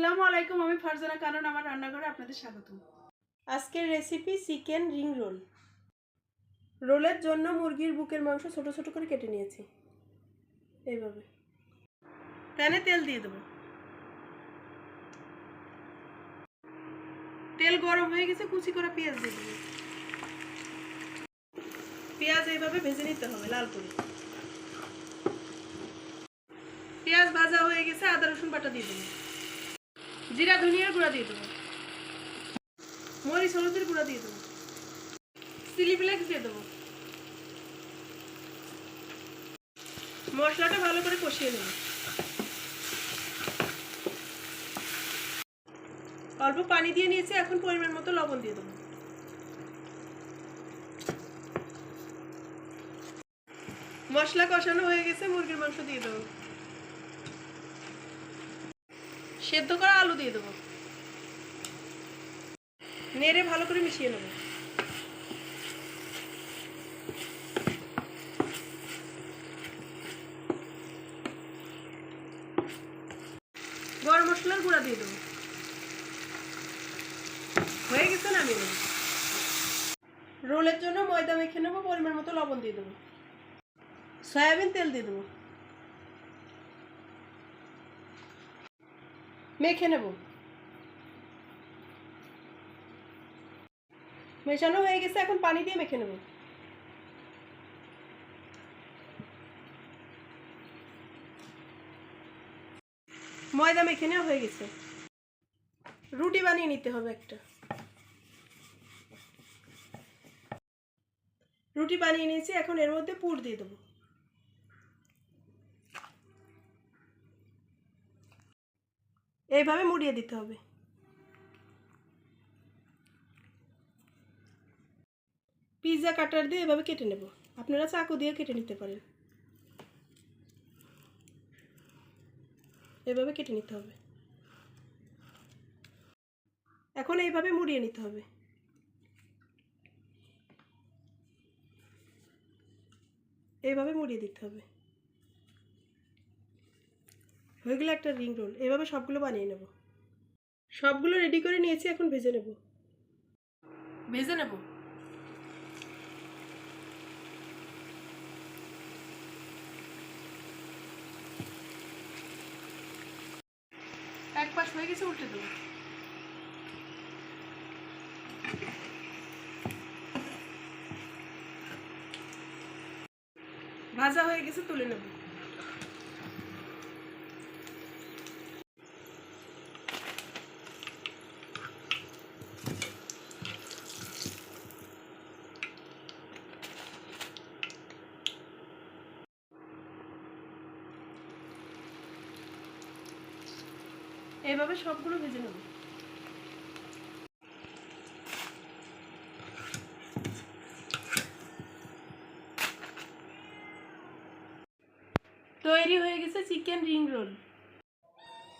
আসসালামু আলাইকুম, আমি ফারজানা কারণ আমার রান্নাঘরে আপনাদের স্বাগতম। আজকের রেসিপি চিকেন রিং রোল রোলের জন্য মুরগির বুকের মাংস ছোট ছোট করে কেটে নিয়েছি। এইভাবে। প্যানে তেল দিয়ে দেবো। তেল গরম হয়ে গেছে, কুচি করে পেঁয়াজ দিয়ে দেবো। পেঁয়াজ এইভাবে ভেজে নিতে হবে, লাল করে। পেঁয়াজ ভাজা হয়ে গেছে, আদা রসুন বাটা দিয়ে দেবো। জিরা ধনিয়ার গুঁড়া দিয়ে দেবো। মরিচ, হলুদের গুঁড়া দিয়ে দেবো। চিলি ফ্লেক্স দিয়ে দেবো। মশলাটা ভালো করে কষিয়ে নেব। অল্প পানি দিয়ে নিয়েছি, এখন পরিমাণ মতো লবণ দিয়ে দেবো। মশলা কষানো হয়ে গেছে, মুরগির মাংস দিয়ে দেবো। সেদ্ধ করা আলু দিয়ে দেবো। নেড়ে ভালো করে মিশিয়ে নেব। গরম মশলার গুঁড়া দিয়ে দেবো। হয়ে গেছে নামিয়ে নেব রোলের জন্য ময়দা মেখে নেব, পরিমাণ মতো লবণ দিয়ে দেবো। সয়াবিন তেল দিয়ে দেবো। মেখে নেব। মেশানো হয়ে গেছে, এখন পানি দিয়ে মেখে নেব। ময়দা মেখে নেওয়া হয়ে গেছে। রুটি বানিয়ে নিতে হবে একটা। রুটি বানিয়ে নিয়েছি, এখন এর মধ্যে পুর দিয়ে দেবো। এইভাবে মুড়িয়ে দিতে হবে। পিৎজা কাটার দিয়ে এভাবে কেটে নেব। আপনারা চাকু দিয়ে কেটে নিতে পারেন। এভাবে কেটে নিতে হবে। এখন এইভাবে মুড়িয়ে নিতে হবে। এইভাবে মুড়িয়ে দিতে হবে। হয়ে গেলে একটা রিং রোল এভাবে সবগুলো বানিয়ে নেব। সবগুলো রেডি করে নিয়েছি, এখন ভেজে নেব। ভেজে নেব? এক পাশ হয়ে গেছে, উল্টে দেবো। ভাজা হয়ে গেছে, তুলে নেব। এভাবে সবগুলো ভেজে নেব। তৈরি হয়ে গেছে চিকেন রিং রোল।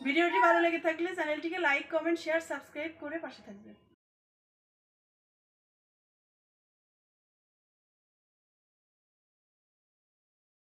ভিডিওটি ভালো লেগে থাকলে চ্যানেলটিকে লাইক, কমেন্ট, শেয়ার, সাবস্ক্রাইব করে পাশে থাকবেন।